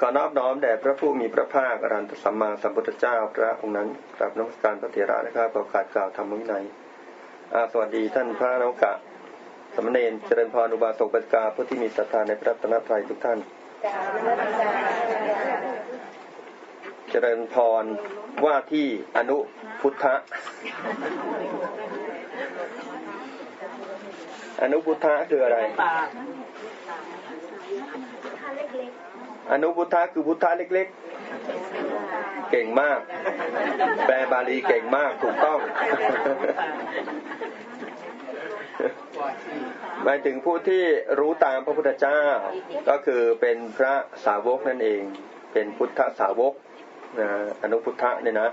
ขอนอบน้อมแด่พระผู้มีพระภาคอรันตสัมมาสัมพุทธเจ้าพระองค์นั้นกราบนมัสการพระเถระนะครับประกาศกล่าวธรรมวินัยอาสวัสดีท่านพระนวกะสมณเณรเจริญพรอุบาสกปัจกาผู้ที่มีศรัทธาในพระรัตนตรัยทุกท่าน เจริญพรว่าที่อนุพุทธะอนุพุทธะคืออะไร อนุพุทธะคือพุทธะเล็ก ๆ เก่งมาก แปลบาลีเก่งมากถูกต้องหมายถึงผู้ที่รู้ตามพระพุทธเจ้า ก็คือเป็นพระสาวกนั่นเอง เป็นพุทธสาวกนะอนุพุทธะเนี่ยนะ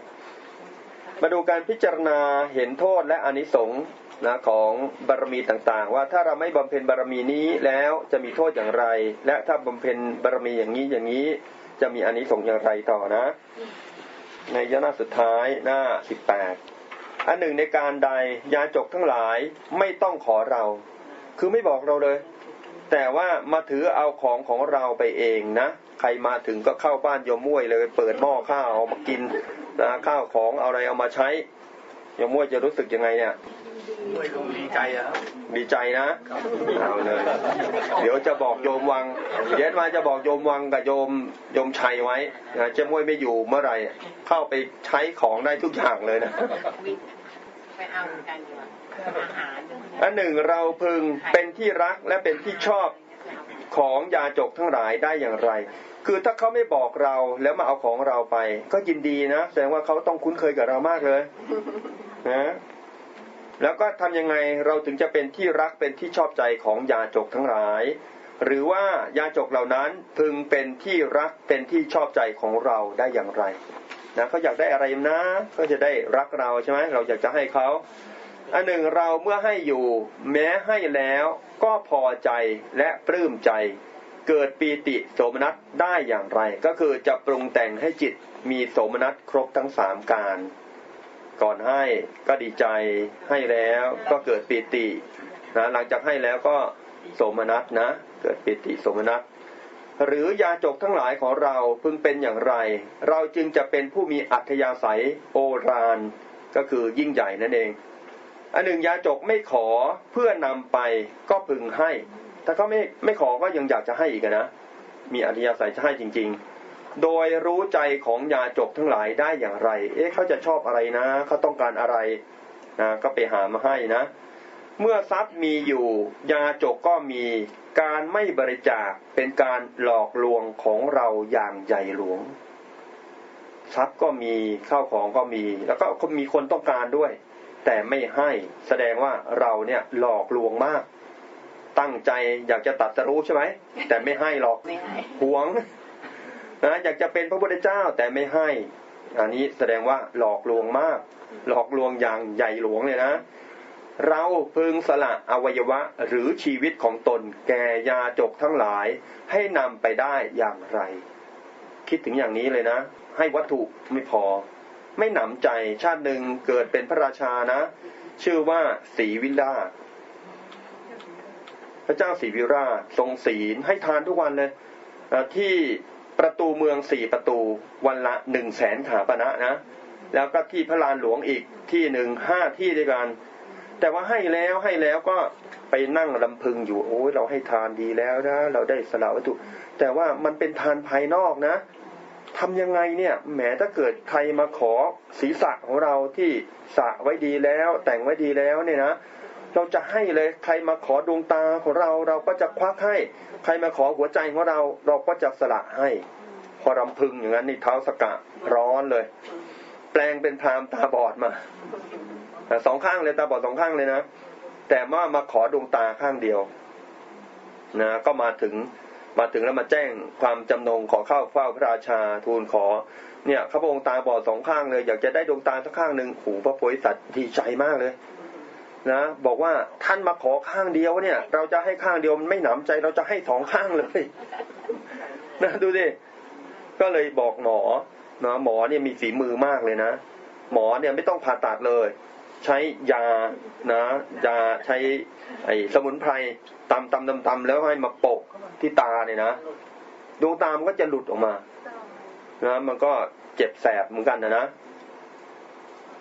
มาดูการพิจารณาเห็นโทษและอานิสงส์ นะของบารมีต่างๆ ว่าถ้าเราไม่บำเพ็ญบารมีนี้แล้วจะมีโทษอย่างไร และถ้าบำเพ็ญบารมีอย่างนี้อย่างนี้จะมีอานิสงส์อย่างไรต่อนะ ในยหน้าสุดท้ายหน้าสิบแปดอันหนึ่งในการใดยาจกทั้งหลายไม่ต้องขอเรา คือไม่บอกเราเลย แต่ว่ามาถือเอาของของเราไปเองนะ ใครมาถึงก็เข้าบ้านโยมมุ้ยเลย เปิดหม้อข้าวเอามากินนะข้าวของเอาอะไรเอามาใช้ ยมมุ้ยจะรู้สึกยังไงเนี่ยด้วยคงดีใจอะครับดีใจนะเอาเลย เดี๋ยวจะบอกโยมวังเดี๋ยวมาจะบอกโยมวังกับโยมโยมชัยไว้นะเจ้ามุ้ยไม่อยู่เมื่อไหร่ เข้าไปใช้ของได้ทุกอย่างเลยนะไปเอาเหมือนกันดีกว่าอาหารอันหนึ่งเราพึงเป็นที่รักและเป็นที่ชอบของยาจกทั้งหลายได้อย่างไร คือถ้าเขาไม่บอกเราแล้วมาเอาของเราไป ก็ยินดีนะ แสดงว่าเขาต้องคุ้นเคยกับเรามากเลย นะแล้วก็ทำยังไงเราถึงจะเป็นที่รักเป็นที่ชอบใจของยาจกทั้งหลาย หรือว่ายาจกเหล่านั้นพึงเป็นที่รักเป็นที่ชอบใจของเราได้อย่างไรนะเขาอยากได้อะไรนะก็จะได้รักเราใช่ไหมเราอยากจะให้เขาอันหนึ่งเราเมื่อให้อยู่ แม้ให้แล้วก็พอใจและปลื้มใจ เกิดปีติโสมนัสได้อย่างไร ก็คือจะปรุงแต่งให้จิตมีโสมนัสครบทั้งสามการ ก่อนให้ก็ดีใจให้แล้วก็เกิดปีตินะหลังจากให้แล้วก็โสมนัสนะ เกิดปีติโสมนัสหรือยาจกทั้งหลายของเราพึงเป็นอย่างไร เราจึงจะเป็นผู้มีอัธยาศัยโอรานก็คือยิ่งใหญ่นั่นเอง อันหนึ่งยาจกไม่ขอเพื่อนำไปก็พึงให้ ถ้าเขาไม่ไม่ขอก็ยังอยากจะให้อีกนะ มีอัธยาศัยจะให้จริงๆ โดยรู้ใจของยาจกทั้งหลายได้อย่างไร เอ๊ะเขาจะชอบอะไรนะเขาต้องการอะไรนะก็ไปหามาให้นะ เมื่อทรัพย์มีอยู่ ยาจกก็มีการไม่บริจาคเป็นการหลอกลวงของเราอย่างใหญ่หลวง ทรัพย์ก็มีข้าวของก็มี แล้วก็มีคนต้องการด้วย แต่ไม่ให้แสดงว่าเราเนี่ยหลอกลวงมาก ตั้งใจอยากจะตัดสรู้ใช่ไหมแต่ไม่ให้หรอกไม่ให้หวง นะอยากจะเป็นพระพุทธเจ้าแต่ไม่ให้ อันนี้แสดงว่าหลอกลวงมาก หลอกลวงอย่างใหญ่หลวงเลยนะ เราพึงสละอวัยวะหรือชีวิตของตน แก่ยาจกทั้งหลาย ให้นำไปได้อย่างไร คิดถึงอย่างนี้เลยนะ ให้วัตถุไม่พอ ไม่หนำใจชาติหนึ่งเกิดเป็นพระราชานะ ชื่อว่าศรีวิลาศพระเจ้าศรีวิราชทรงศีลให้ทานทุกวันเลยที่ ประตูเมืองสี่ประตูวันละหนึ่งแสนขาปณะนะ แล้วก็ที่พระลานหลวงอีกที่หนึ่งห้าที่ด้วยกัน แต่ว่าให้แล้วให้แล้วก็ไปนั่งลำพึงอยู่โอ้ยเราให้ทานดีแล้วนะเราได้สละวัตถุ แต่ว่ามันเป็นทานภายนอกนะทำยังไงเนี่ยแหมถ้าเกิดใครมาขอศีรษะของเราที่สระไว้ดีแล้ว แต่งไว้ดีแล้วเนี่ยนะ เราจะให้เลยใครมาขอดวงตาของเราเราก็จะควักให้ ใครมาขอหัวใจของเรา เราก็จะสละให้ พอรำพึงอย่างนั้นนี่เท้าสกะร้อนเลย แปลงเป็นพรามตาบอดมาสองข้างเลยตาบอดสองข้างเลยนะแต่ว่ามาขอดวงตาข้างเดียวนะก็มาถึงมาถึงแล้วมาแจ้งความจำนงขอเข้าเฝ้าพระราชาทูลขอ เนี่ยข้าพระองค์ตาบอดสองข้างเลย อยากจะได้ดวงตาสักข้างหนึ่งหูพระโพธิสัตว์ดีใจมากเลย นะบอกว่าท่านมาขอข้างเดียวเนี่ย เราจะให้ข้างเดียวมันไม่หนำใจเราจะให้สองข้างเลยนะดูดิก็เลยบอกหมอนะหมอเนี่ยมีฝีมือมากเลยนะ หมอเนี่ยไม่ต้องผ่าตัดเลย ใช้ยานะยาใช้ไอ้สมุนไพรตำตำตำตำแล้วให้มาโปะที่ตาเนี่ยนะดวงตามันก็จะหลุดออกมานะมันก็เจ็บแสบเหมือนกันนะนะ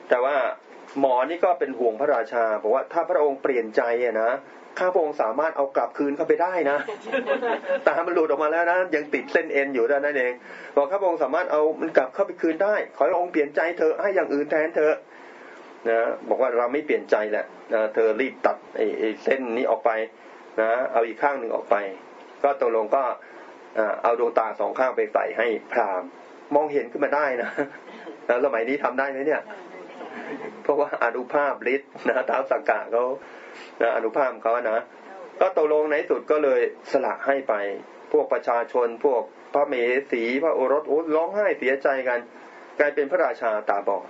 แต่ว่า หมอนี่ก็เป็นห่วงพระราชาบอกว่าถ้าพระองค์เปลี่ยนใจอะนะข้าพระองค์สามารถเอากลับคืนเข้าไปได้นะตามันหลุดออกมาแล้วนะยังติดเส้นเอ็นอยู่ด้านนั่นเองบอกข้าพระองค์สามารถเอามันกลับเข้าไปคืนได้ ขอให้องค์เปลี่ยนใจเธอะให้อย่างอื่นแทนเธอะนะบอกว่าเราไม่เปลี่ยนใจแหละนะเธอรีบตัดไอ้ไอ้เส้นนี้ออกไปนะเอาอีกข้างหนึ่งออกไป ก็ตกลงก็อ่าเอาดวงตาสองข้างไปใส่ให้พราหมณ์มองเห็นขึ้นมาได้นะแล้วสมัยนี้ทำได้ไหมเนี่ย เพราะว่าอนุภาพฤทธิ์นะท้าวสักกะเขานะอนุภาพเขานะก็ตกลงในสุดก็เลยสละให้ไป พวกประชาชนพวกพระเมสีพระโอรสโอ้ร้องไห้เสียใจกัน กลายเป็นพระราชาตาบอด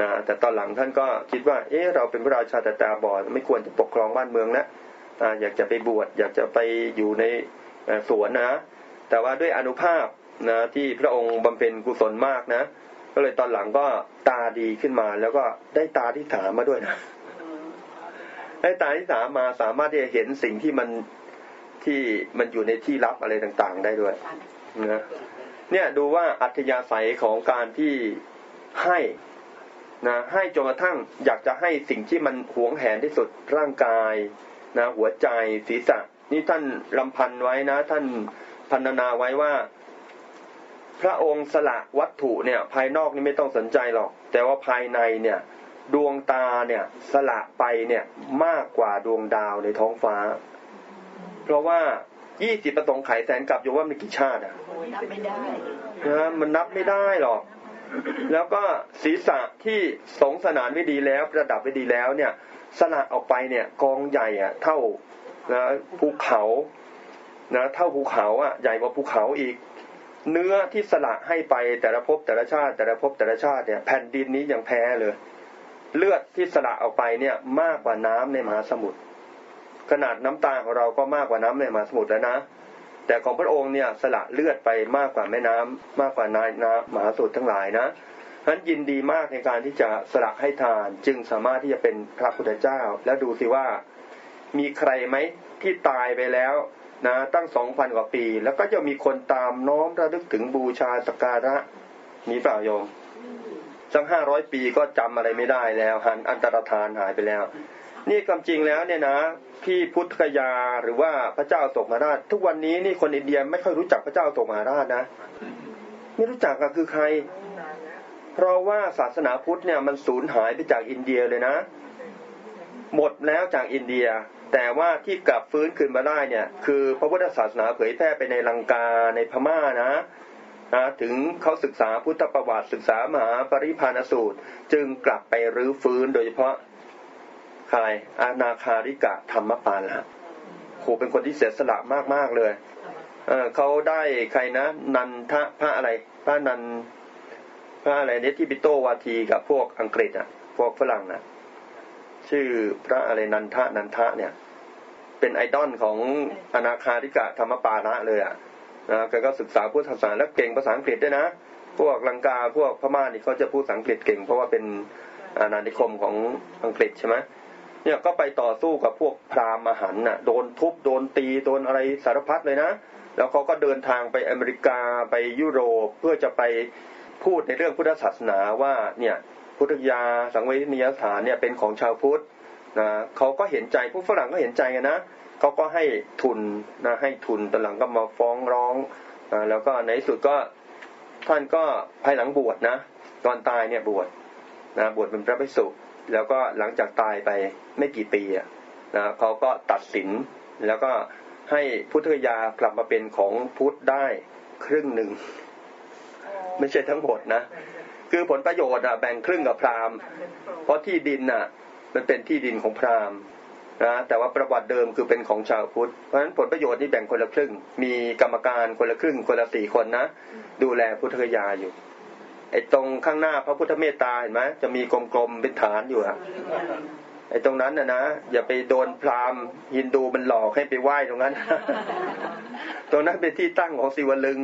นะแต่ตอนหลังท่านก็คิดว่า เอ๊ะเราเป็นพระราชาแต่ตาบอดไม่ควรจะปกครองบ้านเมืองนะอยากจะไปบวชอยากจะไปอยู่ในสวนนะ แต่ว่าด้วยอนุภาพนะที่พระองค์บำเพ็ญกุศลมากนะ ก็เลยตอนหลังก็ตาดีขึ้นมา แล้วก็ได้ตาที่สามมาด้วยนะได้ตาที่สามมาสามารถที่จะเห็นสิ่งที่มันที่มันอยู่ในที่ลับอะไรต่างๆ ได้ด้วยนะเนี่ยดูว่าอัธยาศัยของการที่ให้นะให้จนกระทั่งอยากจะให้สิ่งที่มันหวงแหนที่สุดร่างกายนะหัวใจศีรษะ นี่ท่านลำพันไว้นะ ท่านพันนาไว้ว่า พระองค์สละวัตถุเนี่ยภายนอกนี่ไม่ต้องสนใจหรอก แต่ว่าภายในเนี่ยดวงตาเนี่ยสละไปเนี่ยมากกว่าดวงดาวในท้องฟ้า เพราะว่ายี่สิบประสงค์ไขแสนกลับอยู่ว่ามีกี่ชาติอะนับไม่ได้นะมันนับไม่ได้หรอก แล้วก็ศีรษะที่สงสนานไว้ดีแล้ว ประดับไว้ดีแล้วเนี่ยสละออกไปเนี่ยกองใหญ่อะเท่านะภูเขานะเท่าภูเขาอะใหญ่กว่าภูเขาอีก เนื้อที่สละให้ไปแต่ละภพแต่ละชาติ แต่ละภพแต่ละชาติเนี่ยแผ่นดินนี้ยังแพ้เลย เลือดที่สละออกไปเนี่ยมากกว่าน้ำในมหาสมุทรขนาดน้ำตาของเราก็มากกว่าน้ำในมหาสมุทรแล้วนะ แต่ของพระองค์เนี่ยสละเลือดไปมากกว่าแม่น้ำมากกว่านายน้ำมหาสมุทรทั้งหลายนะฉะนั้นยินดีมากในการที่จะสละให้ทาน จึงสามารถที่จะเป็นพระพุทธเจ้า แล้วดูสิว่ามีใครไหมที่ตายไปแล้ว นะตั้งสองพันกว่าปี แล้วก็จะมีคนตามน้อมระลึกถึงบูชาสการะมีเปล่าโยมสักห้าร้อยปีก็จำอะไรไม่ได้แล้ว หันอันตรธานหายไปแล้ว นี่ความจริงแล้วเนี่ยนะพี่พุทธคยาหรือว่าพระเจ้าโศกมหาราช ทุกวันนี้นี่คนอินเดียไม่ค่อยรู้จักพระเจ้าโศกมหาราชนะ ไม่รู้จักก็คือใคร เพราะว่าศาสนาพุทธเนี่ยมันสูญหายไปจากอินเดียเลยนะ หมดแล้วจากอินเดีย แต่ว่าที่กลับฟื้นคืนมาได้เนี่ย คือพระพุทธศาสนาเผยแพร่ไปในลังกาในพม่านะนะถึงเขาศึกษาพุทธประวัติศึกษามหาปริพานสูตร จึงกลับไปรื้อฟื้นโดยเฉพาะใครอานาคาริกะธรรมปาละโหเป็นคนที่เสียสละมากๆเลยเออเขาได้ใครนะ นันทะพระอะไรพระนันพระอะไรเนี่ยที่ปิโตวาทีกับพวกอังกฤษอะ พวกฝรั่งน่ะ ชื่อพระอะไรนันทะนันทะเนี่ย เป็นไอดอลของอนาคาริกะธรรมปาละเลยอะนะแกก็ศึกษาพุทธศาสนาแล้วเก่งภาษาอังกฤษด้วยนะ พวกลังกาพวกพม่านี่เขาจะพูดภาษาอังกฤษเก่ง เพราะว่าเป็นอาณานิคมของอังกฤษใช่ไหมเนี่ยก็ไปต่อสู้กับพวกพราหมณ์หันน่ะโดนทุบโดนตีโดนอะไรสารพัดเลยนะ แล้วเขาก็เดินทางไปอเมริกาไปยุโรปเพื่อจะไปพูดในเรื่องพุทธศาสนาว่าเนี่ย พุทธยา สังเวชนียสถานเนี่ยเป็นของชาวพุทธนะเขาก็เห็นใจพวกฝรั่งก็เห็นใจกันนะเขาก็ให้ทุนนะให้ทุนตอนหลังก็มาฟ้องร้องนะแล้วก็ในที่สุดก็ท่านก็ภายหลังบวชนะตอนตายเนี่ยบวชนะบวชเป็นพระภิกษุแล้วก็หลังจากตายไปไม่กี่ปีอะนะเขาก็ตัดสินแล้วก็ให้พุทธยากลับมาเป็นของพุทธได้ครึ่งหนึ่ง ไม่ใช่ทั้งหมดนะ คือผลประโยชน์อะแบ่งครึ่งกับพราหมณ์ เพราะที่ดินน่ะ มันเป็นที่ดินของพราหมณ์นะแต่ว่าประวัติเดิมคือเป็นของชาวพุทธ เพราะฉะนั้นผลประโยชน์นี่แบ่งคนละครึ่ง มีกรรมการคนละครึ่งคนละสี่คนนะ ดูแลพุทธคยาอยู่ไอ้ตรงข้างหน้าพระพุทธเมตตาเห็นไหมจะมีกลมๆเป็นฐานอยู่อะไอ้ตรงนั้นนะนะอย่าไปโดนพราหมณ์ฮินดูมันหลอกให้ไปไหว้ตรงนั้น ตรงนั้นเป็นที่ตั้งของศิวลึง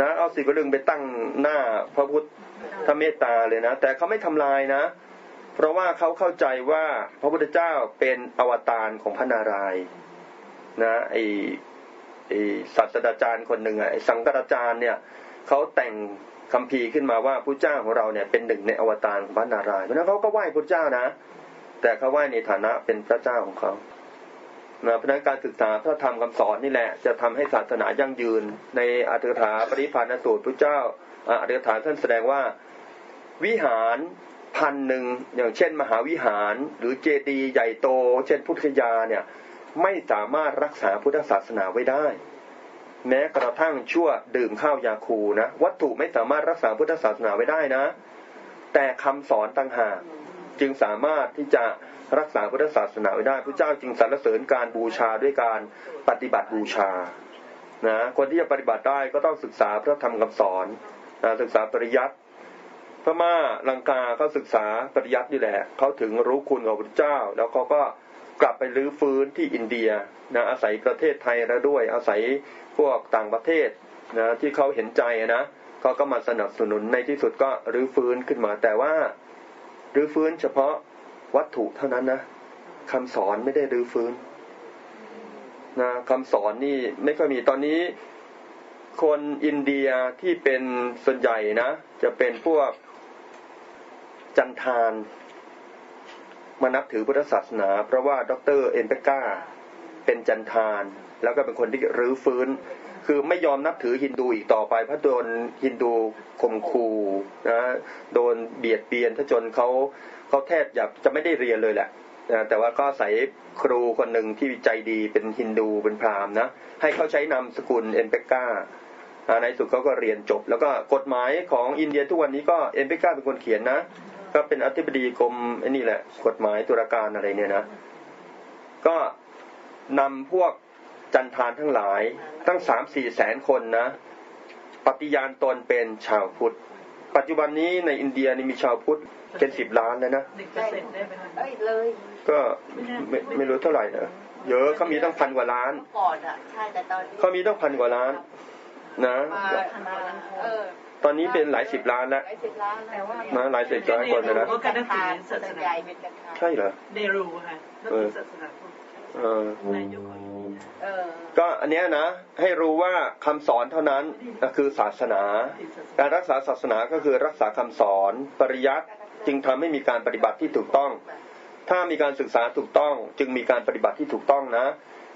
นะเอาศิวลึงไปตั้งหน้าพระพุทธ ถ้าเมตตาเลยนะ แต่เขาไม่ทำลายนะ เพราะว่าเขาเข้าใจว่าพระพุทธเจ้าเป็นอวตารของพระนารายณ์นะไอไอศาสตราจารย์คนหนึ่งอะไอสังกัจจารย์เนี่ยเขาแต่งคัมภีขึ้นมาว่าพระเจ้าของเราเนี่ยเป็นหนึ่งในอวตารของพระนารายณ์เพราะฉะนั้นเขาก็ไหว้พระเจ้านะ แต่เขาไหว้ในฐานะเป็นพระเจ้าของเขา นะเพราะนั้นการศึกษาพระธรรมคำสอนนี่แหละ จะทำให้ศาสนายั่งยืน ในอัตถกถาปริพันธสูตรพระเจ้าอัตถกถาท่านแสดงว่าวิหารพันหนึ่งอย่างเช่น มหาวิหาร หรือเจดีย์ใหญ่โต เช่นพุทธคยาเนี่ยไม่สามารถรักษาพุทธศาสนาไว้ได้ แม้กระทั่งชั่วดื่มข้าวยาคูนะวัตถุไม่สามารถรักษาพุทธศาสนาไว้ได้นะ แต่คำสอนต่างหากจึงสามารถที่จะ รักษาพุทธศาสนาไว้ได้พระเจ้าจึงสรรเสริญการบูชาด้วยการปฏิบัติบูชานะคนที่จะปฏิบัติได้ก็ต้องศึกษาพระธรรมคำสอนนะศึกษาปริยัติพม่าลังกาเขาศึกษาปริยัตินี่แหละเขาถึงรู้คุณของพระเจ้า แล้วเขาก็กลับไปรื้อฟื้นที่อินเดียนะอาศัยประเทศไทยแล้วด้วย อาศัยพวกต่างประเทศนะที่เขาเห็นใจนะเขาก็มาสนับสนุนในที่สุดก็รื้อฟื้นขึ้นมาแต่ว่ารื้อฟื้นเฉพาะ วัตถุเท่านั้นนะคำสอนไม่ได้รื้อฟื้นนะคำสอนนี่ไม่ค่อยมีตอนนี้ คนอินเดียที่เป็นส่วนใหญ่นะ จะเป็นพวกจันทานมานับถือพุทธศาสนา เพราะว่าดรเอ็นเปก้า เป็นจันทาน แล้วก็เป็นคนที่รื้อฟื้น คือไม่ยอมนับถือฮินดูอีกต่อไปเพราะโดนฮินดูข่มขู่นะโดนเบียดเบียนถ้าจนเขา เขาแทบอยากจะไม่ได้เรียนเลยแหละนะแต่ว่าก็ใส่ครูคนหนึ่งที่ใจดีเป็นฮินดูเป็นพราหมณ์นะให้เขาใช้นามสกุลเอ็นเปก้าในสุดเขาก็เรียนจบ แล้วก็กฎหมายของอินเดียทุกวันนี้ก็เอ็นเปก้าเป็นคนเขียนนะก็เป็นอธิบดีกรมไอ้นี่แหละ กฎหมายตุลาการอะไรเนี่ยนะ ก็นำพวกจันทานทั้งหลาย ตั้งสามสี่แสนคนนะ ปฏิญาณตนเป็นชาวพุทธ ปัจจุบันนี้ในอินเดียนี่มีชาวพุทธเป็นสิบล้านแล้วนะหนึ่งเปอร์เซ็นต์ได้ไหมคะเอ้ยเลยก็ไม่ไม่รู้เท่าไหร่นะเยอะเขามีตั้งพันกว่าล้านเมื่อก่อนอะใช่แต่ตอนนี้เขามีตั้งพันกว่าล้าน นะมามาเออตอนนี้เป็นหลายสิบล้านแล้วหลายสิบล้านแต่ว่านะหลายสิบล้านคนเลยนะก็การนับถือศาสส่วนนาใหญ่เป็นจันทานใช่เหรอเนรูค่ะนับถือศาสนาพุทธเออนาย ก็อันเนี้ยนะ ให้รู้ว่าคำสอนเท่านั้นก็คือศาสนา การรักษาศาสนาก็คือรักษาคำสอน ปริยัติจึงทำให้มีการปฏิบัติที่ถูกต้อง ถ้ามีการศึกษาถูกต้อง จึงมีการปฏิบัติที่ถูกต้องนะ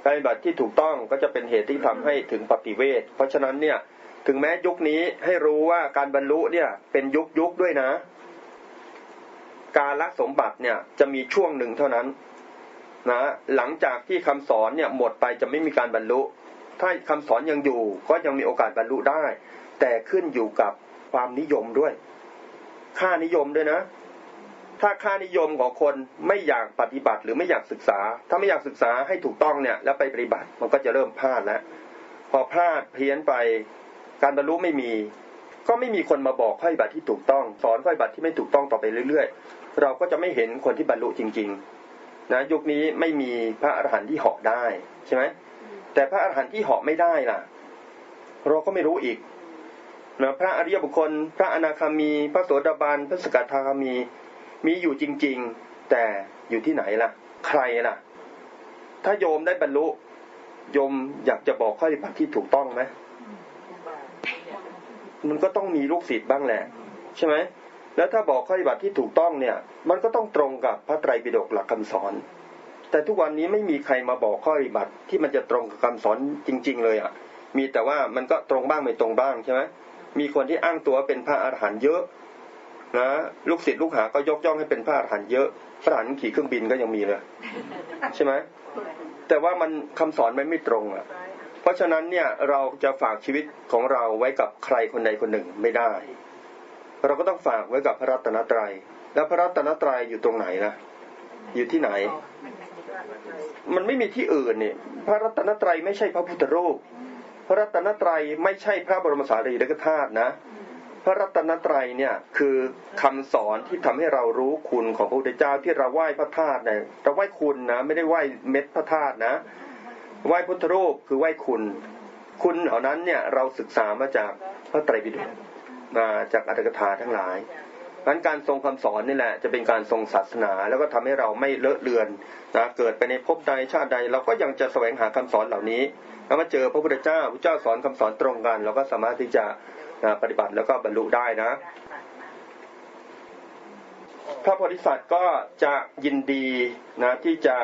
การปฏิบัติที่ถูกต้องก็จะเป็นเหตุที่ทำให้ถึงปฏิเวทเพราะฉะนั้นเนี่ยถึงแม้ยุคนี้ให้รู้ว่าการบรรลุเนี่ยเป็นยุคยุคด้วยนะ การละสมบัติเนี่ยจะมีช่วงหนึ่งเท่านั้น นะหลังจากที่คำสอนเนี่ยหมดไปจะไม่มีการบรรลุ ถ้าคำสอนยังอยู่ก็ยังมีโอกาสบรรลุได้ แต่ขึ้นอยู่กับความนิยมด้วย ค่านิยมด้วยนะ ถ้าค่านิยมของคนไม่อยากปฏิบัติหรือไม่อยากศึกษา ถ้าไม่อยากศึกษาให้ถูกต้องเนี่ย แล้วไปปฏิบัติมันก็จะเริ่มพลาดแล้วพอพลาดเพี้ยนไปการบรรลุไม่มี ก็ไม่มีคนมาบอกข้อบัติที่ถูกต้อง สอนข้อบัติที่ไม่ถูกต้องต่อไปเรื่อยๆ เราก็จะไม่เห็นคนที่บรรลุจริง ๆ นะยุคนี้ไม่มีพระอรหันต์ที่เหาะได้ใช่ไหมแต่พระอรหันต์ที่เหาะไม่ได้ล่ะ เราก็ไม่รู้อีกนะพระอริยบุคคล พระอนาคามี พระโสดาบันพระสกทาคามี มีอยู่จริง ๆ แต่อยู่ที่ไหนล่ะ ใครล่ะ ถ้าโยมได้บรรลุ โยมอยากจะบอกข้อปฏิบัติที่ถูกต้องไหมมันก็ต้องมีลูกศิษย์บ้างแหละ ใช่ไหม แล้วถ้าบอกข้อปฏิบัติที่ถูกต้องเนี่ย มันก็ต้องตรงกับพระไตรปิฎกหลักคำสอน แต่ทุกวันนี้ไม่มีใครมาบอกข้อปฏิบัติที่มันจะตรงกับคำสอนจริง ๆ เลยอะ มีแต่ว่ามันก็ตรงบ้างไม่ตรงบ้างใช่ไหมมีคนที่อ้างตัวเป็นพระอรหันต์เยอะนะลูกศิษย์ลูกหาก็ยกย่องให้เป็นพระอรหันต์เยอะพระอรหันขี่เครื่องบินก็ยังมีเลยใช่ไหมแต่ว่ามันคำสอนมันไม่ตรงอะ เพราะฉะนั้นเนี่ยเราจะฝากชีวิตของเราไว้กับใครคนใดคนหนึ่งไม่ได้ เราก็ต้องฝากไว้กับพระรัตนตรัย แล้วพระรัตนตรัยอยู่ตรงไหนล่ะอยู่ที่ไหน มันไม่มีที่อื่นนี่พระรัตนตรัยไม่ใช่พระพุทธรูป พระรัตนตรัยไม่ใช่พระบรมสารีริกธาตุนะ พระรัตนตรัยเนี่ยคือคำสอนที่ทำให้เรารู้คุณของพระพุทธเจ้าที่เราไหว้พระธาตุเนี่ยเราไหว้คุณนะ ไม่ได้ไหว้เม็ดพระธาตุนะ ไหว้พุทธรูปคือไหว้คุณ คุณเหล่านั้นเนี่ยเราศึกษามาจากพระไตรปิฎก มาจากอัตถกถาทั้งหลายงั้นการทรงคำสอนนี่แหละจะเป็นการทรงศาสนา แล้วก็ทำให้เราไม่เลอะเลือนนะเกิดไปในภพใดชาติใด เราก็ยังจะแสวงหาคำสอนเหล่านี้ แล้วมาเจอพระพุทธเจ้าพระเจ้าสอนคำสอนตรงกัน เราก็สามารถที่จะนะปฏิบัติแล้วก็บรรลุได้นะ พระโพธิสัตว์ก็จะยินดีนะที่จะ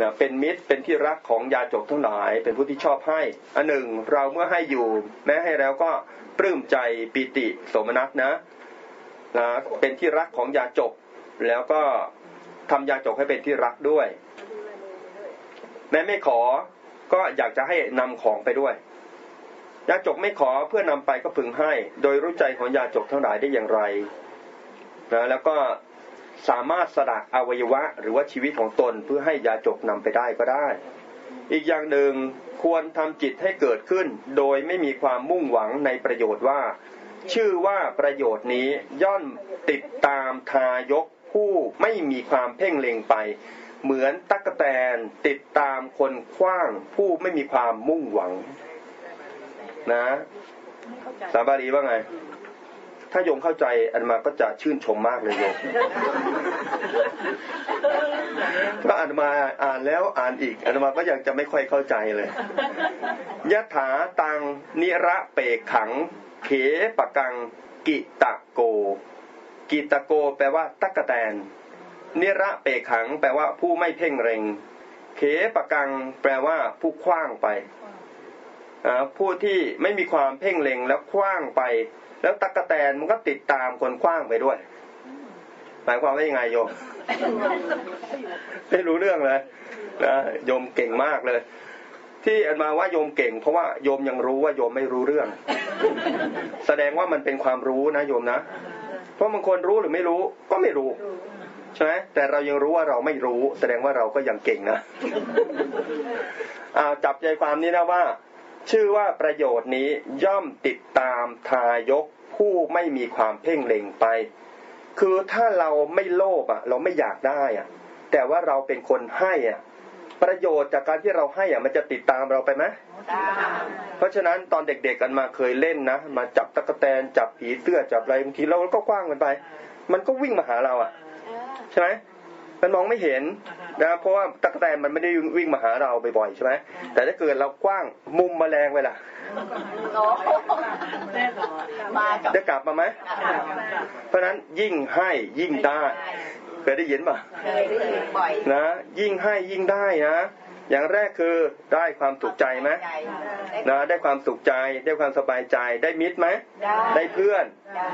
นะเป็นมิตรเป็นที่รักของยาจกทั้งหลาย เป็นผู้ที่ชอบให้ อันหนึ่งเราเมื่อให้อยู่ แม้ให้แล้วก็ปลื้มใจปิติสมนัสนะนะเป็นที่รักของยาจก แล้วก็ทำยาจกให้เป็นที่รักด้วย แม้ไม่ขอก็อยากจะให้นำของไปด้วย ยาจกไม่ขอเพื่อนำไปก็พึงให้ โดยรู้ใจของยาจกทั้งหลายได้อย่างไรนะแล้วก็ สามารถสละอวัยวะหรือว่าชีวิตของตนเพื่อให้ยาจกนำไปได้ก็ได้ อีกอย่างหนึ่งควรทำจิตให้เกิดขึ้น โดยไม่มีความมุ่งหวังในประโยชน์ว่า ชื่อว่าประโยชน์นี้ย่อมติดตามทายกผู้ไม่มีความเพ่งเล็งไป เหมือนตักแตนติดตามคนขว้างผู้ไม่มีความมุ่งหวัง นะ สาบารีว่าไง ถ้าโยมเข้าใจอันมาก็จะชื่นชมมากเลยโยมก็อันมาอ่านแล้วอ่านอีกอันมาก็ยังจะไม่ค่อยเข้าใจเลยยะถาตังนิระเปกขัง เขปะกัง กิตะโก กิตะโก แปลว่าตักกะแตน นิระเปกขัง แปลว่าผู้ไม่เพ่งเร็ง เขปะกัง แปลว่าผู้คว้างไปอ่าผู้ที่ไม่มีความเพ่งเล็งแล้วคว้างไป แล้วตักกะแตนมันก็ติดตามคนคว้างไปด้วย หมายความว่ายังไงโยมไม่รู้เรื่องเลยนะโยมเก่งมากเลย ที่อันมาว่าโยมเก่ง เพราะว่าโยมยังรู้ว่าโยมไม่รู้เรื่อง แสดงว่ามันเป็นความรู้นะโยมนะ เพราะบางคนรู้หรือไม่รู้ก็ไม่รู้ใช่ไหมแต่เรายังรู้ว่าเราไม่รู้ แสดงว่าเราก็ยังเก่งนะอ่าจับใจความนี้นะว่า ชื่อว่าประโยชน์นี้ย่อมติดตามทายกผู้ไม่มีความเพ่งเล็งไป คือถ้าเราไม่โลภอะ เราไม่อยากได้อะ แต่ว่าเราเป็นคนให้อะ ประโยชน์จากการที่เราให้อะ มันจะติดตามเราไปไหมเพราะฉะนั้นตอนเด็กๆกันมาเคยเล่นนะมาจับตะกแตนจับผีเสื้อจับอะไรบางทีเราก็คว้างมันไป มันก็วิ่งมาหาเราอะ ใช่ไหม มันมองไม่เห็นนะเพราะว่าตะกแตนมันไม่ได้วิ่งมาหาเราบ่อยๆใช่ไหมแต่ถ้าเกิดเรากว้างมุมแมลงไว้ล่ะแน่นอนมากับจะกลับมาไหมเพราะฉะนั้นยิ่งให้ยิ่งได้เคยได้ยินป่ะเคยได้ยินบ่อยนะ ยิ่งให้ยิ่งได้นะอย่างแรกคือได้ความสุขใจไหมใจนะได้ความสุขใจ ได้ความสบายใจ ได้มิตรไหมได้ได้เพื่อน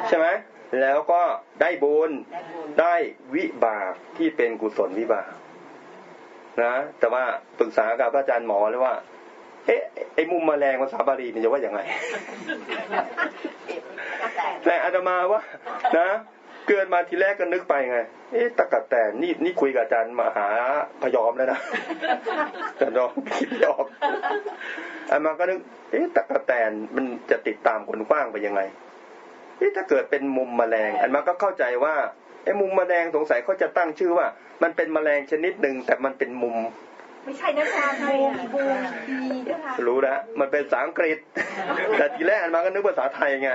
ใช่ไหม แล้วก็ได้บุญได้บุญได้วิบากที่เป็นกุศลวิบากนะแต่ว่าปรึกษากับพระอาจารย์หมอเลยว่า เอ๊ะไอ้มุมแมลงภาษาบาลีมันจะว่าอย่างไงแต่อาตมาว่านะเกิดมาทีแรกก็นึกไปไง เอ๊ะตะกัดแต่นี่นี่คุยกับอาจารย์มหาพยอมแล้วนะแต่น้องคิดไม่ออกอาตมาก็นึก เอ๊ะตะกัดแตนมันจะติดตามคนกว้างไปยังไง เอ๊ะถ้าเกิดเป็นมุมแมลง อันมาก็เข้าใจว่าไอ้มุมแมลงสงสัยเขาจะตั้งชื่อว่า มันเป็นแมลงชนิดหนึ่งแต่มันเป็นมุม ไม่ใช่นะจ๊ะบูมบูมดีด้วยค่ะรู้แล้วมันเป็นภาษาอังกฤษ แต่ทีแรกอันมาก็นึกภาษาไทยไง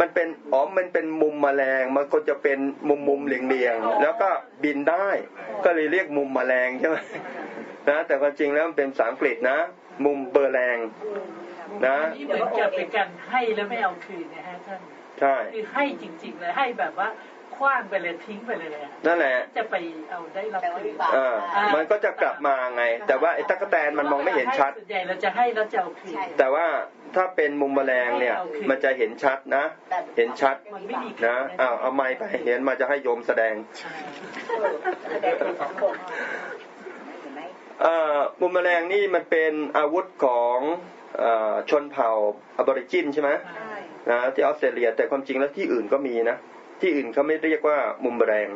มันเป็นอ๋อมันเป็นมุมแมลงมันก็จะเป็นมุมมุมๆเหลียงๆแล้วก็บินได้ ก็เลยเรียกมุมแมลงใช่ไหมนะแต่ความจริงแล้วมันเป็นภาษาอังกฤษนะ มุมเบอร์แรงนะนี่เหมือนกับเป็นการให้แล้วไม่เอาคืนนะฮะท่าน ใช่คือให้จริง ๆ เลยให้แบบว่าคว้างไปเลยทิ้งไปเลยเลยอะนั่นแหละ จะไปเอาได้รับแต่ว่าคืวินบากอ่ามันก็จะกลับมาไง แต่ว่าไอ้ตั๊กแตนมันมองไม่เห็นชัดส่วนใหญ่เราจะให้แล้วจะเอาคืนแต่ว่าถ้าเป็นมุมแมลงเนี่ย มันจะเห็นชัดนะ เห็นชัดมันไม่มีนะอ้าวเอาไม้ไปเห็นมาจะให้โยมแสดงเอ่อมุมแมลงนี่มันเป็นอาวุธของเออชนเผ่าอบอริจินใช่ไหม นะที่ออสเตรเลียแต่ความจริงแล้วที่อื่นก็มีนะ ที่อื่นเขาไม่เรียกว่ามุมแมลง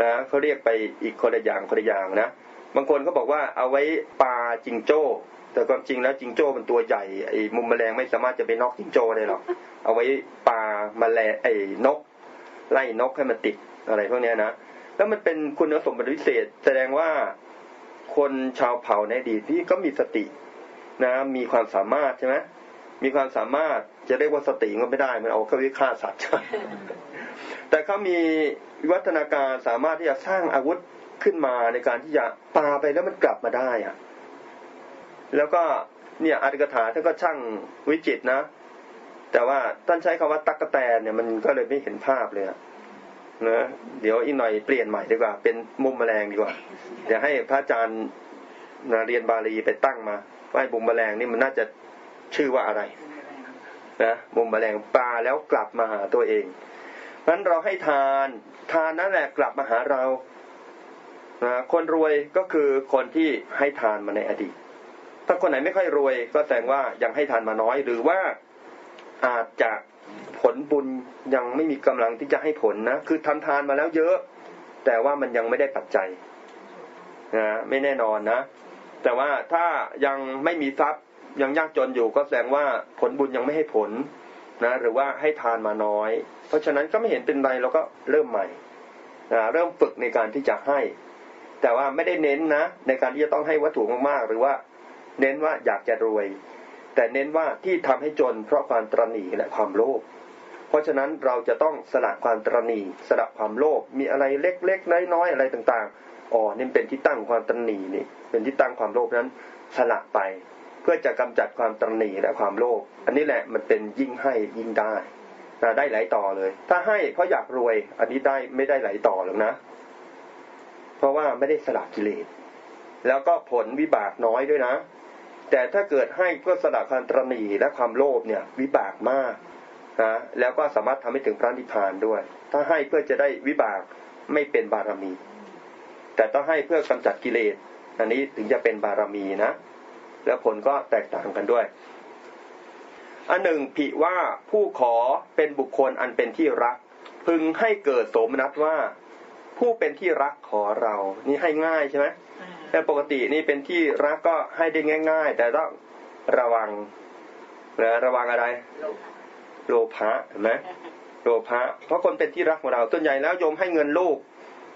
นะเขาเรียกไปอีกคนละอย่างคนละอย่างนะ บางคนเขาบอกว่าเอาไว้ปลาจิงโจ้ แต่ความจริงแล้วจิงโจ้มันตัวใหญ่ไอ้มุมแมลงไม่สามารถจะไปนอกจิงโจ้ได้หรอกเอาไว้ปลาแมลงไอ้นก ไล่นกให้มันติดอะไรพวกนี้นะแล้วมันเป็นคุณสมบัติพิเศษ แสดงว่าคนชาวเผ่าในอดีตที่ก็มีสตินะมีความสามารถใช่ไหม มีความสามารถจะเรียกว่าสติก็ไม่ได้ มันเอาเข้าวิฆ่าสัตว์แต่เขามีวิวัฒนาการสามารถที่จะสร้างอาวุธขึ้นมาในการที่จะปาไปแล้วมันกลับมาได้อะแล้วก็เนี่ยอัตถกถาท่านก็ช่างวิจิตนะ แต่ว่าท่านใช้คำว่าตักกะแตนเนี่ยมันก็เลยไม่เห็นภาพเลยอะนะเดี๋ยวอีกหน่อยเปลี่ยนใหม่ดีกว่า เป็นมุมแมลงดีกว่า เดี๋ยวให้พระอาจารย์นะเรียนบาลีไปตั้งมาว่าบุมแมลงนี่มันน่าจะ ชื่อว่าอะไรนะมุมแมลงปลาแล้วกลับมาหาตัวเองนั้นเราให้ทาน ทานนั่นแหละกลับมาหาเรานะคนรวยก็คือคนที่ให้ทานมาในอดีต ถ้าคนไหนไม่ค่อยรวย ก็แสดงว่ายังให้ทานมาน้อย หรือว่าอาจจะผลบุญยังไม่มีกำลังที่จะให้ผลนะ คือทำทานมาแล้วเยอะ แต่ว่ามันยังไม่ได้ปัจจัยนะไม่แน่นอนนะ แต่ว่าถ้ายังไม่มีทรัพย์ ยังยากจนอยู่ก็แสดงว่าผลบุญยังไม่ให้ผลนะหรือว่าให้ทานมาน้อย เพราะฉะนั้นก็ไม่เห็นเป็นไรเราก็เริ่มใหม่นะเริ่มฝึกในการที่จะให้ แต่ว่าไม่ได้เน้นนะ ในการที่จะต้องให้วัตถุมากๆ หรือว่าเน้นว่าอยากจะรวย แต่เน้นว่าที่ทำให้จน เพราะความตรณีและความโลภเพราะฉะนั้นเราจะต้องสละความตรณีสละความโลภมีอะไรเล็กๆน้อยๆอะไรต่างๆอ๋อนี่เป็นที่ตั้งความตรณีนี่เป็นที่ตั้งความโลภนั้นสละไป พื่อจะกำจัดความตรณีและความโลภอันนี้แหละมันเป็นยิ่งให้ยิ่งได้นะได้หลายต่อเลย ถ้าให้เพราะอยากรวย อันนี้ได้ไม่ได้หลายต่อหรอกนะ เพราะว่าไม่ได้สละกิเลสแล้วก็ผลวิบากน้อยด้วยนะ แต่ถ้าเกิดให้เพื่อสละความตรณีและความโลภเนี่ย วิบากมากนะแล้วก็สามารถทำให้ถึงพระนิพพานด้วย ถ้าให้เพื่อจะได้วิบากไม่เป็นบารมี แต่ต้องให้เพื่อกำจัดกิเลส อันนี้ถึงจะเป็นบารมีนะ แล้วผลก็แตกต่างกันด้วย อันหนึ่งผิว่าผู้ขอเป็นบุคคลอันเป็นที่รัก พึงให้เกิดโสมนัสว่า ผู้เป็นที่รักขอเรา นี่ให้ง่ายใช่ไหมแต่ปกตินี่เป็นที่รักก็ให้ได้ง่าย ๆ แต่ต้องระวังนะระวังอะไร โลภะเห็นไหมโลภะเพราะคนเป็นที่รักของเราส่วนใหญ่แล้วโยมให้เงินลูก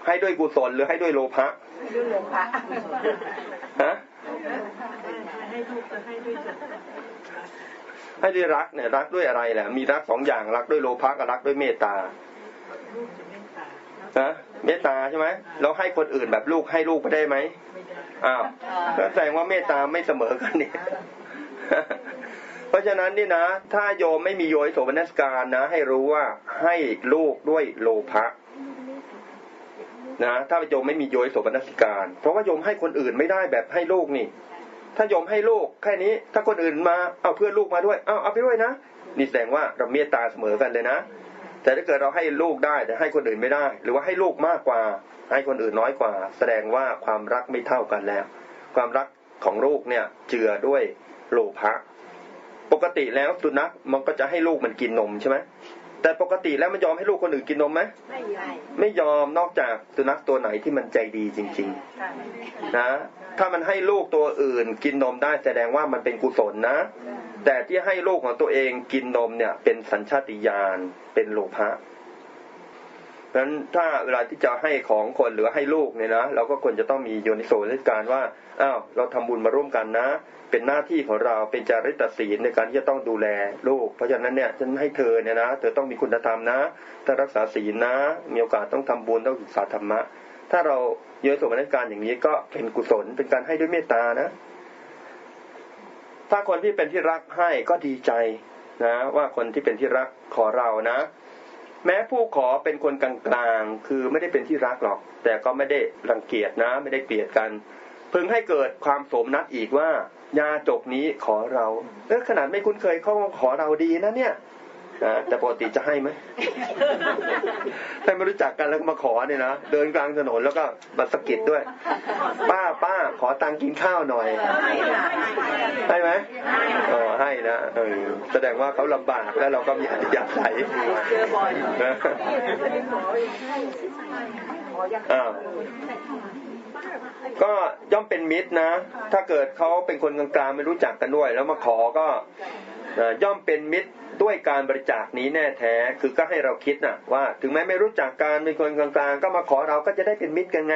ให้ด้วยกุศลหรือให้ด้วยโลภะด้วยหลวงพระฮะให้ ลูกจะให้ด้วยใจให้ด้วยรักเนี่ยรักด้วยอะไรแหละมีรักสองอย่างรักด้วยโลภะกับรักด้วยเมตตาลูกจะไม่ตายนะเมตตาใช่ไหมเราให้คนอื่นแบบลูกให้ลูกไปได้ไหมไม่ได้อ้าวก็แสดงว่าเมตตาไม่เสมอกันนี่เพราะฉะนั้นนี่นะ ถ้าโยมไม่มีโยยโสมนัสการนะ ให้รู้ว่าให้ลูกด้วยโลภะนะถ้าโยมไม่มีโยยโสมนัสการ เพราะว่าโยมให้คนอื่นไม่ได้แบบให้ลูกนี่ ถ้าโยมให้ลูกแค่นี้ ถ้าคนอื่นมาเอาเพื่อนลูกมาด้วย เอาเอาไปด้วยนะนี่แสดงว่าเราเมตตาเสมอกันเลยนะ แต่ถ้าเกิดเราให้ลูกได้แต่ให้คนอื่นไม่ได้ หรือว่าให้ลูกมากกว่า ให้คนอื่นน้อยกว่า แสดงว่าความรักไม่เท่ากันแล้ว ความรักของลูกเนี่ยเจือด้วยโลภะปกติแล้วสุนัขมันก็จะให้ลูกมันกินนมใช่ไหม แต่ปกติแล้วมันยอมให้ลูกคนอื่นกินนมไหมไม่ใช่ไม่ยอมนอกจากสุนัขตัวไหนที่มันใจดีจริง ๆ นะ ถ้ามันให้ลูกตัวอื่นกินนมได้แสดงว่ามันเป็นกุศลนะ แต่ที่ให้ลูกของตัวเองกินนมเนี่ย เป็นสัญชาติญาณเป็นโลภะ เพราะฉะนั้นถ้าเวลาที่จะให้ของคนหรือให้ลูกเนี่ยนะเราก็ควรจะต้องมีโยนิโสมนการว่าอ้าวเราทำบุญมาร่วมกันนะ เป็นหน้าที่ของเราเป็นจาริตศีลในการที่จะต้องดูแลลูก เพราะฉะนั้นเนี่ยฉันให้เธอเนี่ยนะเธอต้องมีคุณธรรมนะถ้ารักษาศีลนะ มีโอกาสต้องทำบุญต้องศึกษาธรรมะ ถ้าเราโยนิโสมนการอย่างนี้ก็เป็นกุศลเป็นการให้ด้วยเมตตานะ ถ้าคนที่เป็นที่รักให้ก็ดีใจนะว่าคนที่เป็นที่รักขอเรานะ แม้ผู้ขอเป็นคนกลางๆ คือไม่ได้เป็นที่รักหรอก แต่ก็ไม่ได้รังเกียจนะ ไม่ได้เกลียดกัน พึงให้เกิดความโสมนัสอีกว่า ยาจกนี้ขอเราเออขนาดไม่คุ้นเคยเขาขอเราดีนะเนี่ย นะแต่ปกติจะให้ไหมถ้าไม่รู้จักกันแล้วก็มาขอเนี่ยนะเดินกลางถนนแล้วก็มาสะกิดด้วย ป้าป้าขอตังค์กินข้าวหน่อย ให้ไหมอ๋อให้นะเออแสดงว่าเขาลำบากแล้วเราก็มีอัธยาศัยนะอ้าวก็ย่อมเป็นมิตรนะ ถ้าเกิดเขาเป็นคนกลางๆไม่รู้จักกันด้วย แล้วมาขอก็เอ่อย่อมเป็นมิตร ด้วยการบริจาคนี้แน่แท้คือก็ให้เราคิดนะว่า ถึงแม้ไม่รู้จักกันเป็นคนกลางๆ ก็มาขอเราก็จะได้เป็นมิตรกันไง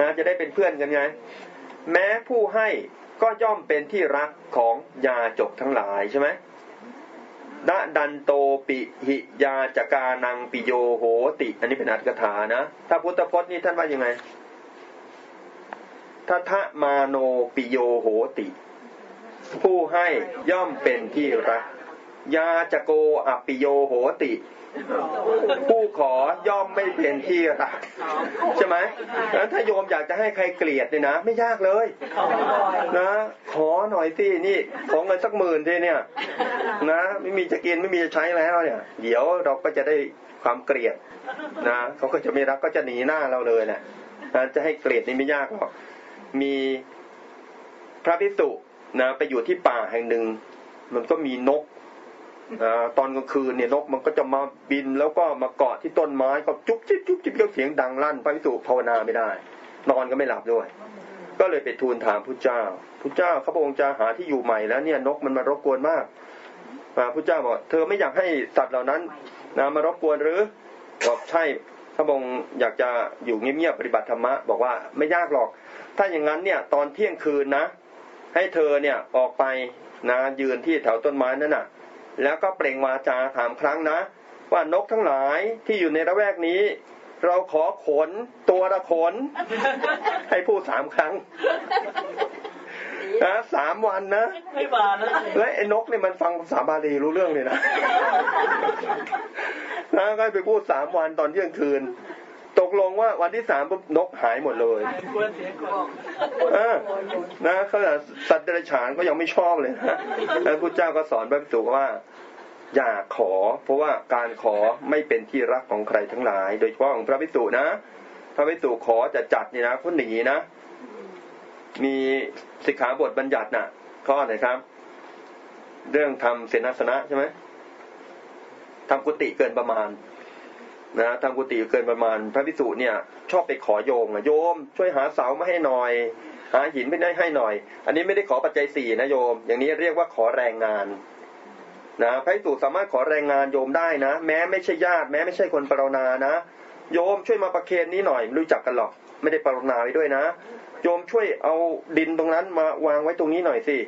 นะจะได้เป็นเพื่อนกันไง แม้ผู้ให้ก็ย่อมเป็นที่รักของยาจกทั้งหลายใช่ไหมณดันโตปิหิยาจกานังปิโยโหติ อันนี้เป็นอัตถกถานะ ถ้าพุทธพจน์นี่ท่านว่ายังไงทัทะมาโนปิโยโหติ ผู้ให้ย่อมเป็นที่รัก ยาจโกอปิโยโหติ ผู้ขอย่อมไม่เป็นที่รัก ใช่ไหมแล้วถ้าโยมอยากจะให้ใครเกลียดเนี่ยนะ ไม่ยากเลยนะ ขอหน่อยสินี่ขอเงินสักหมื่นทีเนี่ยนะไม่มีจะกินไม่มีจะใช้แล้วเนี่ย เดี๋ยวเราก็จะได้ความเกลียดนะเขาก็จะไม่รักก็จะหนีหน้าเราเลยแหละนะจะให้เกลียดนี่ไม่ยากหรอกมีพระพิสุนะไปอยู่ที่ป่าแห่งหนึ่งมันก็มีนก ตอนกลางคืนเนี่ยนกมันก็จะมาบินแล้วก็มาเกาะที่ต้นไม้ก็จุ๊บจิ๊บจุ๊บจิ๊บก็เสียงดังลั่นพระพิสุภาวนาไม่ได้ นอนก็ไม่หลับด้วย ก็เลยไปทูลถามพระเจ้าพระเจ้าข้าพระองค์จะหาที่อยู่ใหม่แล้วเนี่ยนกมันมารบกวนมากพระพุทธเจ้าบอกเธอไม่อยากให้สัตว์เหล่านั้นนะมารบกวนหรือบอกใช่ข้าพระองค์อยากจะอยู่เงียบๆปฏิบัติธรรมะบอกว่าไม่ยากหรอก ถ้าอย่างนั้นเนี่ยตอนเที่ยงคืนนะ ให้เธอเนี่ยออกไปนะยืนที่แถวต้นไม้นั่นน่ะ แล้วก็เปล่งวาจาถามครั้งนะ ว่านกทั้งหลายที่อยู่ในระแวกนี้ เราขอขนตัวละขน ให้พูดสามครั้งนะสามวันนะไม่มาแล้วและไอ้นกเนี่ยมันฟังภาษาบาลีรู้เรื่องเลยนะนะก็ไปพูดสามวันตอนเที่ยงคืนต กลงว่าวันที่สามปุ๊บนกหายหมดเลยควรเสียก่อนเออนะขนาดสัตว์เดรัจฉานก็ยังไม่ชอบเลยนะแล้วพุทธเจ้าก็สอนพระภิกษุว่าอย่าขอ เพราะว่าการขอไม่เป็นที่รักของใครทั้งหลาย โดยเฉพาะของพระภิกษุนะ พระภิกษุขอจะจัดนี่นะเขาหนีนะ มีสิกขาบทบัญญัติน่ะข้อไหนครับ เรื่องทำเสนาสนะใช่ไหมทำกุฏิเกินประมาณ นะทำกุฏิเกินประมาณ พระภิกษุเนี่ย ชอบไปขอโยมโยม ช่วยหาเสามาให้หน่อย หาหินไม่ได้ให้หน่อย อันนี้ไม่ได้ขอปัจจัยสี่นะโยม อย่างนี้เรียกว่าขอแรงงานนะพระภิกษุสามารถขอแรงงานโยมได้นะ แม้ไม่ใช่ญาติ แม้ไม่ใช่คนปรนนานะ โยมช่วยมาประเคนนี้หน่อยไม่รู้จักกันหรอก ไม่ได้ปรนนาไว้ด้วยนะ โยมช่วยเอาดินตรงนั้นมาวางไว้ตรงนี้หน่อยสิ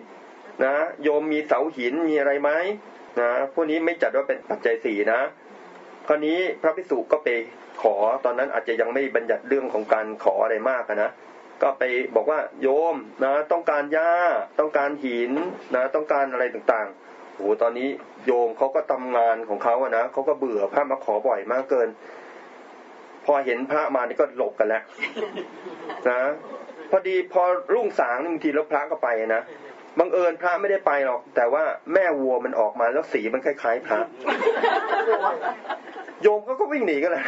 นะโยมมีเสาหินมีอะไรไหมนะพวกนี้ไม่จัดว่าเป็นปัจจัยสี่นะ คราวนี้พระภิกษุก็ไปขอตอนนั้นอาจจะยังไม่บัญญัติเรื่องของการขออะไรมากนะก็ไปบอกว่าโยมนะต้องการหญ้าต้องการหินนะต้องการอะไรต่างๆโอ้โหตอนนี้โยมเขาก็ทำงานของเขาอะนะเขาก็เบื่อพระมาขอบ่อยมากเกิน พอเห็นพระมานี่ก็หลบกันแล้วนะพอดีพอรุ่งสางบางทีแล้วพระก็ไปนะบังเอิญพระไม่ได้ไปหรอก แต่ว่าแม่วัวมันออกมาแล้วสีมันคล้ายๆพระ โยมเขาก็วิ่งหนีกันเลย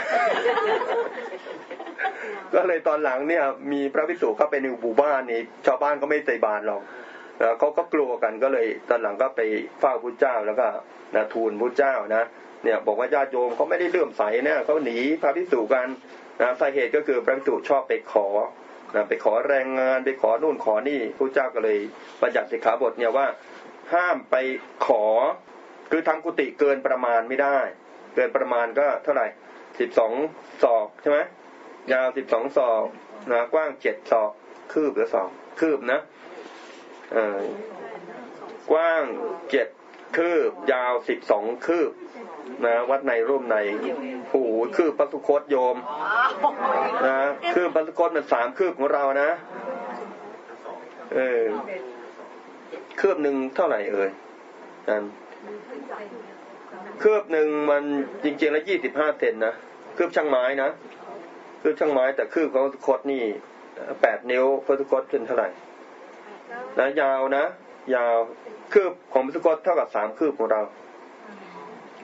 ก็เลยตอนหลังเนี่ย มีพระภิกษุเข้าไปในหมู่บ้านนี่ชาวบ้านก็ไม่ใส่บาตรหรอกแล้วเขาก็กลัวกันก็เลยตอนหลังก็ไปเฝ้าพุทธเจ้าแล้วก็นะทูลพุทธเจ้านะเนี่ย บอกว่าญาติโยมเขาไม่ได้เลื่อมใสเนี่ยเขาหนีพระภิกษุกันนะสาเหตุก็คือพระภิกษุชอบไปขอนะไปขอแรงงานไปขอนู่นขอนี่พุทธเจ้าก็เลยบัญญัติสิกขาบทเนี่ยว่าห้ามไปขอคือทำกุฏิเกินประมาณไม่ได้ เกินประมาณก็เท่าไหร่สิบสองศอกใช่ไหมยาวสิบสองศอกนะกว้างเจ็ดศอก คืบหรือศอก คืบนะเออกว้างเจ็ดคืบ ยาวสิบสองคืบนะวัดในร่มในหูคืบพระสุคตโยมนะคืบพระสุคตมันสามคืบของเรานะเออคืบหนึ่งเท่าไหร่เอ่ยนั่น คืบหนึ่งมันจริงๆแล้วยี่สิบห้าเซนนะคืบช่างไม้นะคืบช่างไม้ แต่คืบของพุคตนี่แปดนิ้วพุทธคตเป็นเท่าไหร่นะยาวนะยาวคืบของพุทธคตเท่ากับสามคืบของเรา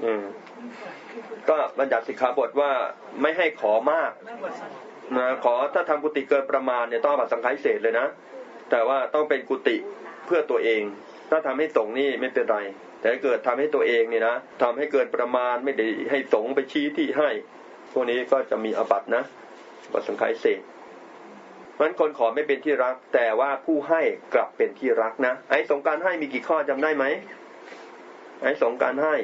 อืมก็บัญญัติสิกขาบทว่าไม่ให้ขอมากนะขอถ้าทำกุฏิเกินประมาณเนี่ยต้องบัตรสังฆาทิเศษเลยนะแต่ว่าต้องเป็นกุฏิเพื่อตัวเอง ถ้าทำให้สงนี่ไม่เป็นไร แต่ถ้าเกิดทำให้ตัวเองเนี่ยนะทำให้เกินประมาณไม่ได้ให้สงไปชี้ที่ให้ พวกนี้ก็จะมีอบัตนะบัตสังขายเศษเพราะฉะนั้นคนขอไม่เป็นที่รัก แต่ว่าผู้ให้กลับเป็นที่รักนะไอ้สงการให้มีกี่ข้อจำได้ไหมไอ้สงการให้